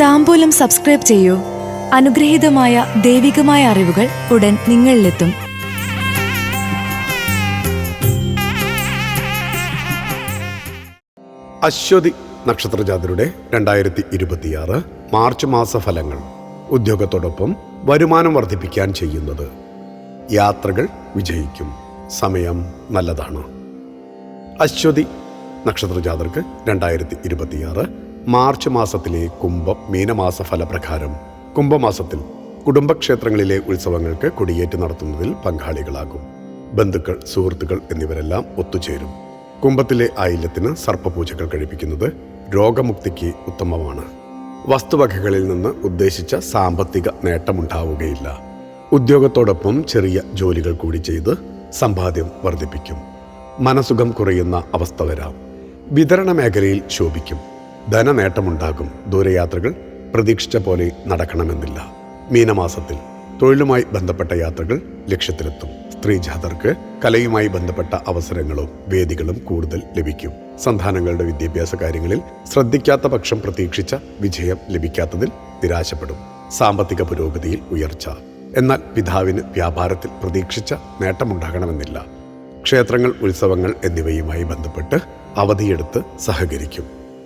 താമ്പൂലം subscribe ചെയ്യൂ. അനുഗ്രഹീതമായ ദൈവികമായ അറിവുകൾ ഉടൻ നിങ്ങളിലെത്തും. അശ്വതി നക്ഷത്രജാതരുടെ രണ്ടായിരത്തി ഇരുപത്തിയാറ് മാർച്ച് മാസ ഫലങ്ങൾ ഉദ്യോഗത്തോടൊപ്പം വരുമാനം വർദ്ധിപ്പിക്കാൻ ചെയ്യുന്നത്. യാത്രകൾ വിജയിക്കും. സമയം നല്ലതാണ്. അശ്വതി നക്ഷത്രജാതർക്ക് രണ്ടായിരത്തി ഇരുപത്തിയാറ് മാർച്ച് മാസത്തിലെ കുംഭം മീനമാസ ഫലപ്രകാരം കുംഭമാസത്തിൽ കുടുംബക്ഷേത്രങ്ങളിലെ ഉത്സവങ്ങൾക്ക് കൊടിയേറ്റ് നടത്തുന്നതിൽ പങ്കാളികളാകും. ബന്ധുക്കൾ സുഹൃത്തുക്കൾ എന്നിവരെല്ലാം ഒത്തുചേരും. കുംഭത്തിലെ ആയില്യത്തിന് സർപ്പപൂജകൾ കഴിപ്പിക്കുന്നത് രോഗമുക്തിക്ക് ഉത്തമമാണ്. വസ്തുവകകളിൽ നിന്ന് ഉദ്ദേശിച്ച സാമ്പത്തിക നേട്ടമുണ്ടാവുകയില്ല. ഉദ്യോഗത്തോടൊപ്പം ചെറിയ ജോലികൾ കൂടി ചെയ്ത് സമ്പാദ്യം വർദ്ധിപ്പിക്കും. മനസുഖം കുറയുന്ന അവസ്ഥ വരാം. വിതരണ മേഖലയിൽ ശോഭിക്കും. ധനനേട്ടമുണ്ടാകും. ദൂരയാത്രകൾ പ്രതീക്ഷിച്ച പോലെ നടക്കണമെന്നില്ല. മീനമാസത്തിൽ തൊഴിലുമായി ബന്ധപ്പെട്ട യാത്രകൾ ലക്ഷ്യത്തിലെത്തും. സ്ത്രീ ജാതർക്ക് കലയുമായി ബന്ധപ്പെട്ട അവസരങ്ങളും വേദികളും കൂടുതൽ ലഭിക്കും. സന്താനങ്ങളുടെ വിദ്യാഭ്യാസ കാര്യങ്ങളിൽ ശ്രദ്ധിക്കാത്ത പക്ഷം പ്രതീക്ഷിച്ച വിജയം ലഭിക്കാത്തതിൽ നിരാശപ്പെടും. സാമ്പത്തിക പുരോഗതിയിൽ ഉയർച്ച. എന്നാൽ പിതാവിന് വ്യാപാരത്തിൽ പ്രതീക്ഷിച്ച നേട്ടമുണ്ടാകണമെന്നില്ല. ക്ഷേത്രങ്ങൾ ഉത്സവങ്ങൾ എന്നിവയുമായി ബന്ധപ്പെട്ട് അവധിയെടുത്ത് സഹകരിക്കും.